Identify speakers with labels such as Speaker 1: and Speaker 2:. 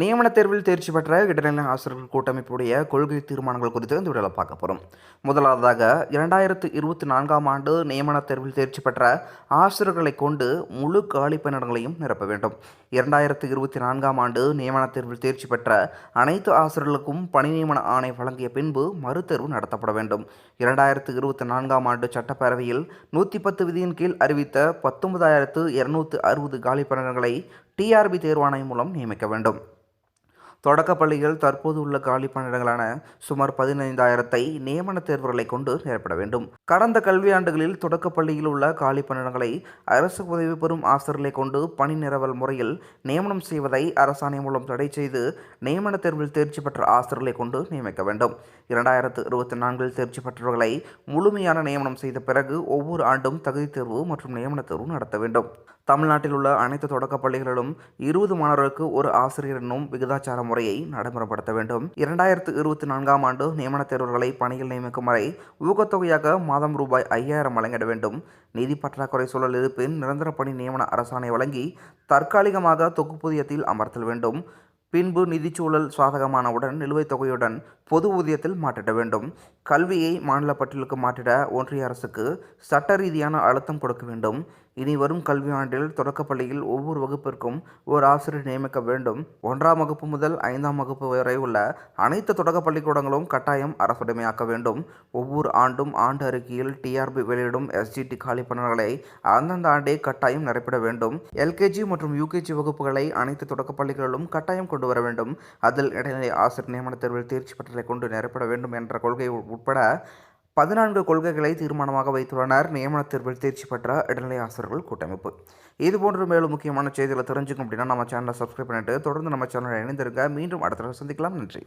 Speaker 1: நியமன தேர்வில் தேர்ச்சி பெற்ற இடைநிலை ஆசிரியர்கள் கூட்டமைப்புடைய கொள்கை தீர்மானங்கள் குறித்து இந்த விடலை பார்க்க போகிறோம் முதலாவதாக இரண்டாயிரத்து இருபத்தி நான்காம் ஆண்டு நியமன தேர்வில் தேர்ச்சி பெற்ற ஆசிரியர்களை கொண்டு முழு காலி பணியிடங்களையும் நிரப்ப வேண்டும். இரண்டாயிரத்து இருபத்தி நான்காம் ஆண்டு நியமன தேர்வில் தேர்ச்சி பெற்ற அனைத்து ஆசிரியர்களுக்கும் பணி நியமன ஆணை வழங்கிய பின்பு மறுதேர்வு நடத்தப்பட வேண்டும். இரண்டாயிரத்து இருபத்தி நான்காம் ஆண்டு சட்டப்பேரவையில் நூற்றி பத்து விதியின் கீழ் அறிவித்த பத்தொன்பதாயிரத்து இருநூற்று அறுபது காலி பணியிடங்களை டிஆர்பி தேர்வாணையம் மூலம் நியமிக்க வேண்டும். தொடக்கப் பள்ளிகள் தற்போது உள்ள காலி பணியிடங்களான சுமார் பதினைந்தாயிரத்தை நியமன தேர்வுகளை கொண்டு நிரப்பட வேண்டும். கடந்த கல்வியாண்டுகளில் தொடக்கப் பள்ளியில் உள்ள காலி பணியிடங்களை அரசு உதவி பெறும் ஆசிரியர்களை கொண்டு பணி நிரவல் முறையில் நியமனம் செய்வதை அரசாணை மூலம் தடை செய்து நியமன தேர்வில் தேர்ச்சி பெற்ற ஆசிரியர்களை கொண்டு நியமிக்க வேண்டும். இரண்டாயிரத்து இருபத்தி நான்கில் தேர்ச்சி பெற்றவர்களை முழுமையான நியமனம் செய்த பிறகு ஒவ்வொரு ஆண்டும் தகுதி தேர்வு மற்றும் நியமன தேர்வு நடத்த வேண்டும். தமிழ்நாட்டில் உள்ள அனைத்து தொடக்கப் பள்ளிகளிலும் இருபது மாணவர்களுக்கு ஒரு ஆசிரியர் என்னும் விகிதாச்சார முறையை நடைமுறைப்படுத்த வேண்டும். இரண்டாயிரத்து இருபத்தி நான்காம் ஆண்டு நியமன தேர்வுகளை பணியில் நியமிக்கும் வரை ஊக்கத்தொகையாக மாதம் ரூபாய் ஐயாயிரம் வழங்கிட வேண்டும். நிதி பற்றாக்குறை சூழல் இருப்பின் நிரந்தர பணி நியமன அரசாணை வழங்கி தற்காலிகமாக தொகுப்பூதியத்தில் அமர்த்தல் வேண்டும். பின்பு நிதிச்சூழல் சாதகமானவுடன் நிலுவைத் தொகையுடன் பொது ஊதியத்தில் மாற்றிட வேண்டும். கல்வியை மாநில பட்டியலுக்கு மாற்றிட ஒன்றிய அரசுக்கு சட்ட ரீதியான அழுத்தம் கொடுக்க வேண்டும். இனி வரும் கல்வியாண்டில் தொடக்கப்பள்ளியில் ஒவ்வொரு வகுப்பிற்கும் ஒரு ஆசிரியர் நியமிக்க வேண்டும். ஒன்றாம் வகுப்பு முதல் ஐந்தாம் வகுப்பு வரை உள்ள அனைத்து தொடக்க பள்ளிக்கூடங்களும் கட்டாயம் அரசுடைமையாக்க வேண்டும். ஒவ்வொரு ஆண்டும் ஆண்டு அறிக்கையில் டிஆர்பி வெளியிடும் எஸ்ஜிடி காலி பணிகளை அந்தந்த ஆண்டே கட்டாயம் நிரப்பிட வேண்டும். எல்கேஜி மற்றும் யூகேஜி வகுப்புகளை அனைத்து தொடக்க பள்ளிகளிலும் கட்டாயம் கொண்டு வர வேண்டும். அதில் இடைநிலை ஆசிரியர் நியமன தேர்வில் தேர்ச்சி பெற்றலை கொண்டு நிரப்பட வேண்டும் என்ற கொள்கை உட்பட பதினான்கு கொள்கைகளை தீர்மானமாக வைத்துள்ளனர். நியமன தேர்வில் தேர்ச்சி பெற்ற இடைநிலை ஆசிரியர்கள் கூட்டமைப்பு. இது போன்ற மேலும் முக்கியமான செய்திகளை தெரிஞ்சுக்கும் அப்படின்னா நம்ம சேனலை சப்ஸ்கிரைப் பண்ணிட்டு தொடர்ந்து நம்ம சேனலை இணைந்திருக்க மீண்டும் அடுத்த சந்திக்கலாம். நன்றி.